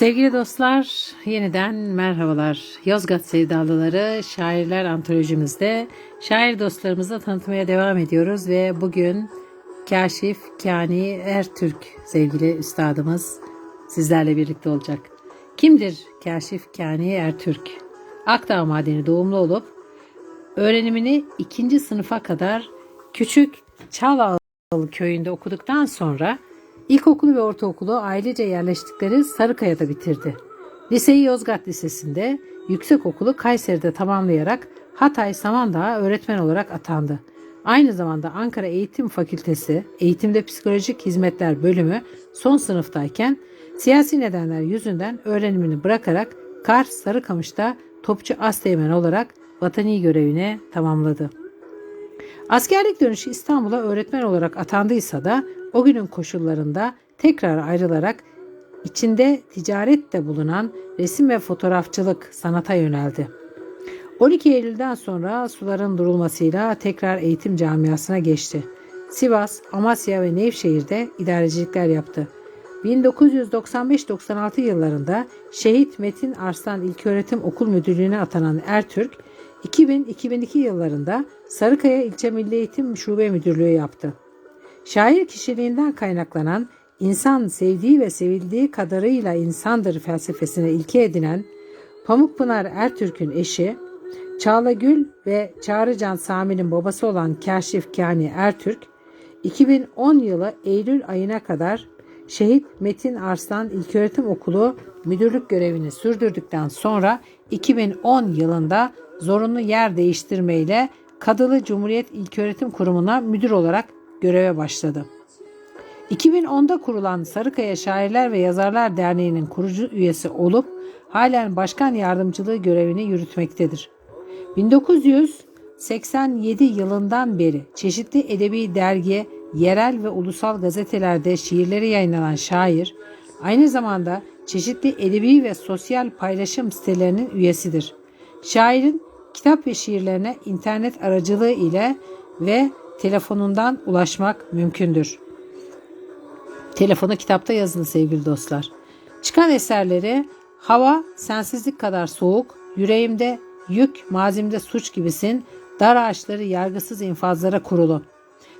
Sevgili dostlar, yeniden merhabalar. Yozgat Sevdalıları Şairler Antolojimizde şair dostlarımızla tanıtmaya devam ediyoruz ve bugün Kaşif Kani Ertürk sevgili üstadımız sizlerle birlikte olacak. Kimdir Kaşif Kani Ertürk? Akdağ Madeni doğumlu olup öğrenimini ikinci sınıfa kadar küçük Çalağlı köyünde okuduktan sonra İlkokulu ve ortaokulu ailece yerleştikleri Sarıkaya'da bitirdi. Liseyi Yozgat Lisesi'nde, yüksekokulu Kayseri'de tamamlayarak Hatay Samandağ'a öğretmen olarak atandı. Aynı zamanda Ankara Eğitim Fakültesi Eğitimde Psikolojik Hizmetler bölümü son sınıftayken siyasi nedenler yüzünden öğrenimini bırakarak Kars Sarıkamış'ta topçu asteğmen olarak vatani görevine tamamladı. Askerlik dönüşü İstanbul'a öğretmen olarak atandıysa da o günün koşullarında tekrar ayrılarak içinde ticaret de bulunan resim ve fotoğrafçılık sanata yöneldi. 12 Eylül'den sonra suların durulmasıyla tekrar eğitim camiasına geçti. Sivas, Amasya ve Nevşehir'de idarecilikler yaptı. 1995-96 yıllarında Şehit Metin Arslan İlköğretim Okul Müdürlüğü'ne atanan Ertürk, 2000-2002 yıllarında Sarıkaya İlçe Milli Eğitim Şube Müdürlüğü yaptı. Şair kişiliğinden kaynaklanan insan sevdiği ve sevildiği kadarıyla insandır felsefesine ilke edinen Pamukpınar Ertürk'ün eşi, Çağla Gül ve Çağrıcan Sami'nin babası olan Kaşif Kani Ertürk, 2010 yılı Eylül ayına kadar Şehit Metin Arslan İlköğretim Okulu müdürlük görevini sürdürdükten sonra 2010 yılında zorunlu yer değiştirmeyle Kadılı Cumhuriyet İlköğretim Kurumu'na müdür olarak göreve başladı. 2010'da kurulan Sarıkaya Şairler ve Yazarlar Derneği'nin kurucu üyesi olup halen başkan yardımcılığı görevini yürütmektedir. 1987 yılından beri çeşitli edebi dergi, yerel ve ulusal gazetelerde şiirleri yayınlanan şair, aynı zamanda çeşitli edebi ve sosyal paylaşım sitelerinin üyesidir. Şairin kitap ve şiirlerine internet aracılığı ile ve telefonundan ulaşmak mümkündür. Telefonu kitapta yazılı sevgili dostlar. Çıkan eserleri Hava sensizlik kadar soğuk, yüreğimde yük, mazimde suç gibisin, dar ağaçları yargısız infazlara kurulu.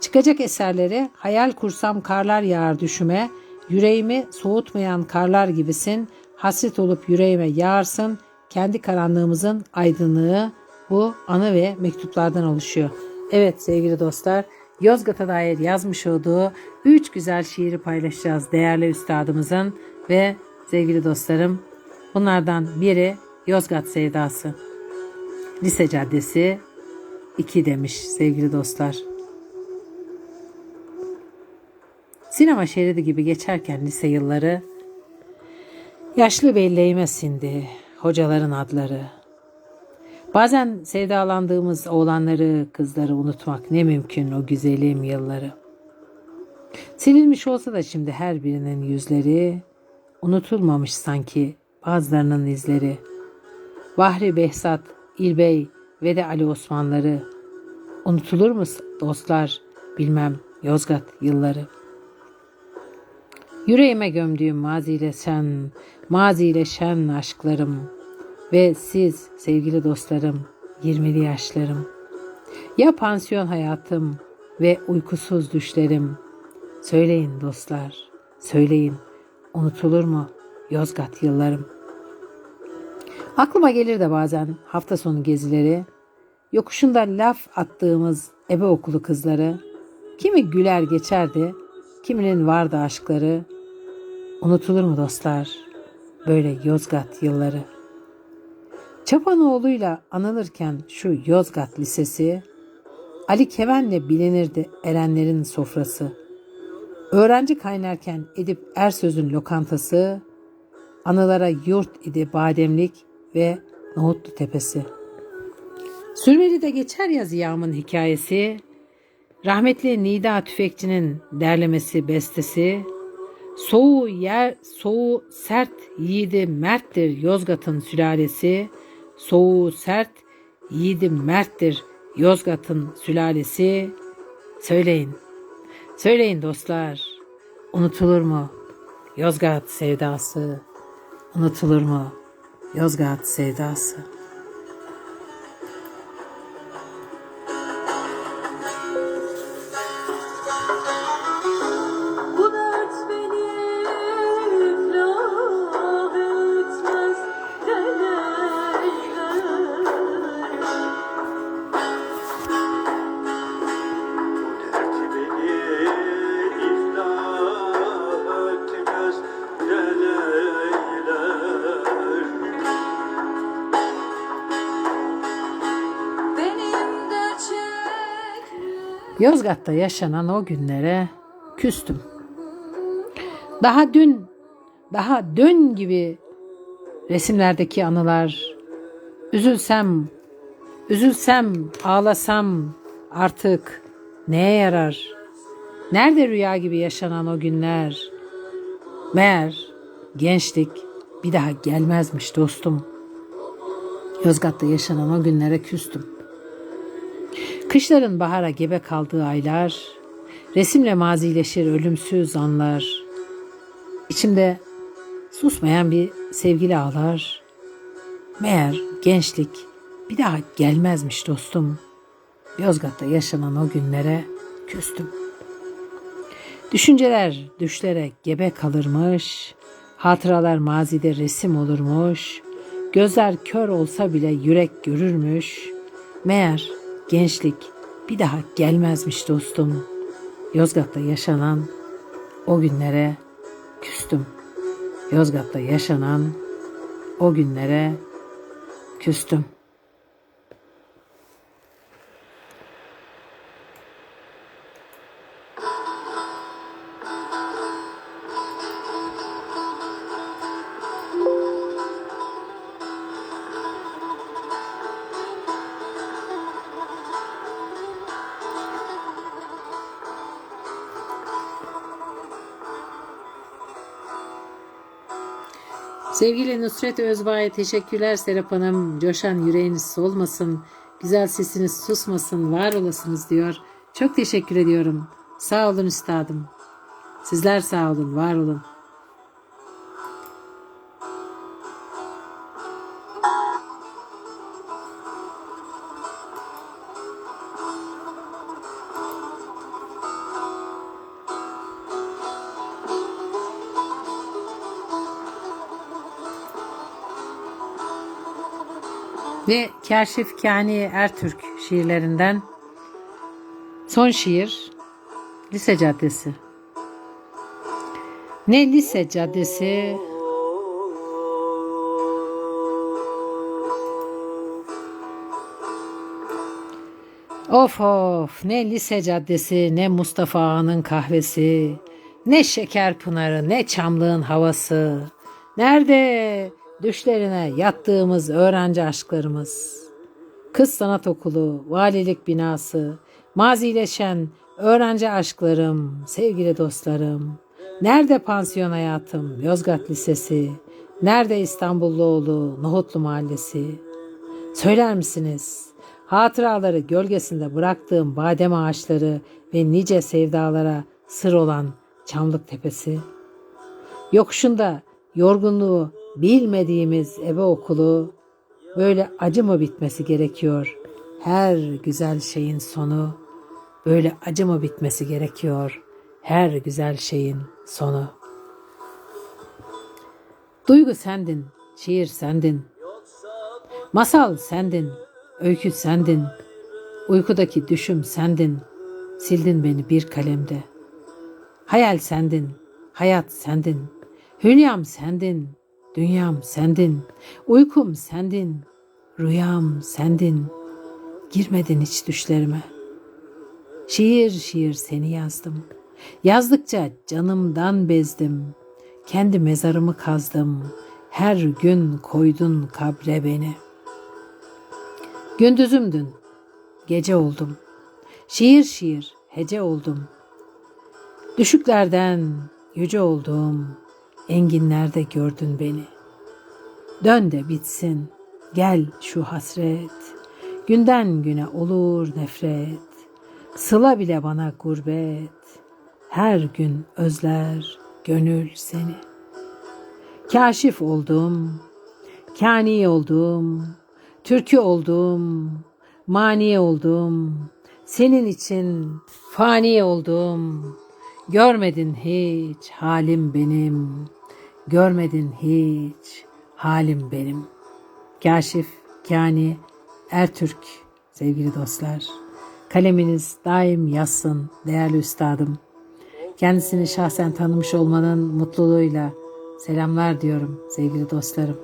Çıkacak eserleri hayal kursam karlar yağar düşüme, yüreğimi soğutmayan karlar gibisin, hasret olup yüreğime yağarsın, kendi karanlığımızın aydınlığı bu anı ve mektuplardan oluşuyor. Evet sevgili dostlar, Yozgat'a dair yazmış olduğu üç güzel şiiri paylaşacağız değerli üstadımızın ve sevgili dostlarım bunlardan biri Yozgat Sevdası. Lise Caddesi 2 demiş sevgili dostlar. Sinema şeridi gibi geçerken lise yılları yaşlı belleğime sindi hocaların adları. Bazen sevdalandığımız oğlanları, kızları unutmak ne mümkün o güzelim yılları. Silinmiş olsa da şimdi her birinin yüzleri, unutulmamış sanki bazılarının izleri. Bahri Behzat, İlbey ve de Ali Osmanları. Unutulur mu dostlar bilmem Yozgat yılları. Yüreğime gömdüğüm maziyle şen, maziyle şen aşklarım.'' Ve siz sevgili dostlarım, 20'li yaşlarım. Ya pansiyon hayatım ve uykusuz düşlerim. Söyleyin dostlar, söyleyin. Unutulur mu Yozgat yıllarım? Aklıma gelir de bazen hafta sonu gezileri, yokuşunda laf attığımız ebe okulu kızları, kimi güler geçerdi, kiminin vardı aşkları. Unutulur mu dostlar böyle Yozgat yılları?'' Çapanoğlu'yla anılırken şu Yozgat Lisesi, Ali Keven'le bilinirdi erenlerin sofrası. Öğrenci kaynarken Edip Ersöz'ün lokantası, anılara yurt idi bademlik ve Nohutlu Tepesi. Sürmeli'de geçer ya Ziya'mın hikayesi, rahmetli Nida Tüfekçi'nin derlemesi bestesi, soğuğu yer, soğuğu sert yiğidi merttir Yozgat'ın sülalesi, soğuğu sert, yiğidi merttir Yozgat'ın sülalesi. Söyleyin, söyleyin dostlar, unutulur mu Yozgat sevdası? Unutulur mu Yozgat sevdası? Yozgat'ta yaşanan o günlere küstüm. Daha dün, daha dün gibi resimlerdeki anılar, üzülsem, üzülsem, ağlasam artık neye yarar? Nerede rüya gibi yaşanan o günler? Meğer gençlik bir daha gelmezmiş dostum. Yozgat'ta yaşanan o günlere küstüm. Kışların bahara gebe kaldığı aylar, resimle mazileşir ölümsüz anlar. İçimde susmayan bir sevgili ağlar. Meğer gençlik bir daha gelmezmiş dostum. Yozgat'ta yaşanan o günlere küstüm. Düşünceler düşlere gebe kalırmış, hatıralar mazide resim olurmuş, gözler kör olsa bile yürek görürmüş. Meğer gençlik bir daha gelmezmiş dostum. Yozgat'ta yaşanan o günlere küstüm. Yozgat'ta yaşanan o günlere küstüm. Sevgili Nusret Özbay'a teşekkürler Serap Hanım. Coşan yüreğiniz solmasın, güzel sesiniz susmasın, var olasınız diyor. Çok teşekkür ediyorum. Sağ olun üstadım. Sizler sağ olun, var olun. Ve Kaşif Kani Ertürk şiirlerinden son şiir Lise Caddesi. Ne lise caddesi? Of of ne lise caddesi ne Mustafa Ağa'nın kahvesi ne şeker pınarı ne çamlığın havası. Nerede düşlerine yattığımız öğrenci aşklarımız Kız Sanat Okulu, Valilik Binası, mazileşen öğrenci aşklarım, sevgili dostlarım. Nerede pansiyon hayatım, Yozgat Lisesi, nerede İstanbulluoğlu, Nohutlu Mahallesi? Söyler misiniz? Hatıraları gölgesinde bıraktığım badem ağaçları ve nice sevdalara sır olan Çamlık Tepesi. Yokuşunda yorgunluğu bilmediğimiz ebe okulu böyle acı mı bitmesi gerekiyor? Her güzel şeyin sonu böyle acı mı bitmesi gerekiyor? Her güzel şeyin sonu. Duygu sendin, şiir sendin. Masal sendin, öykü sendin. Uykudaki düşüm sendin. Sildin beni bir kalemde. Hayal sendin, hayat sendin. Hülyam sendin, dünyam sendin. Uykum sendin, rüyam sendin. Girmedin hiç düşlerime. Şiir şiir seni yazdım. Yazdıkça canımdan bezdim. Kendi mezarımı kazdım. Her gün koydun kabre beni. Gündüzümdün, gece oldum. Şiir şiir hece oldum. Düşüklerden yüce oldum. Enginlerde gördün beni. Dön de bitsin, gel şu hasret. Günden güne olur nefret. Sıla bile bana gurbet. Her gün özler gönül seni. Kaşif oldum, kani oldum, türkü oldum, mani oldum. Senin için fani oldum. Görmedin hiç halim benim. Görmedin hiç halim benim. Kaşif, Kani, Ertürk sevgili dostlar. Kaleminiz daim yazsın değerli üstadım. Kendisini şahsen tanımış olmanın mutluluğuyla selamlar diyorum sevgili dostlarım.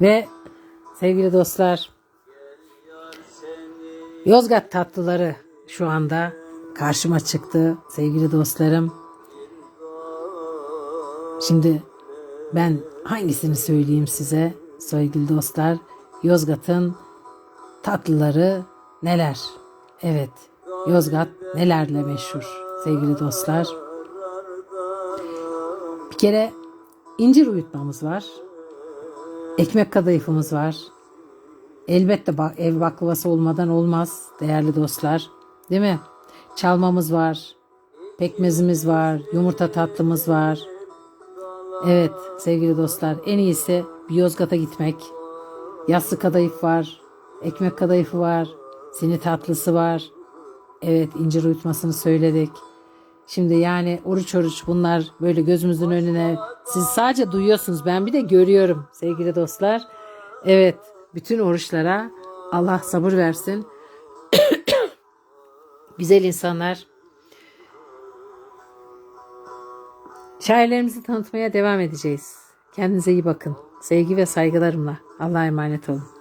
Ve sevgili dostlar Yozgat tatlıları şu anda karşıma çıktı sevgili dostlarım. Şimdi ben hangisini söyleyeyim size sevgili dostlar? Yozgat'ın tatlıları neler? Evet, Yozgat nelerle meşhur sevgili dostlar? Bir kere incir uyutmamız var. Ekmek kadayıfımız var. Elbette ev baklavası olmadan olmaz değerli dostlar. Değil mi? Çalmamız var. Pekmezimiz var. Yumurta tatlımız var. Evet sevgili dostlar en iyisi bir Yozgat'a gitmek. Yassı kadayıf var. Ekmek kadayıfı var. Sini tatlısı var. Evet incir uyutmasını söyledik. Şimdi yani oruç oruç bunlar böyle gözümüzün önüne siz sadece duyuyorsunuz ben bir de görüyorum sevgili dostlar. Evet bütün oruçlara Allah sabır versin. Güzel insanlar Şairlerimizi tanıtmaya devam edeceğiz. Kendinize iyi bakın. Sevgi ve saygılarımla. Allah'a emanet olun.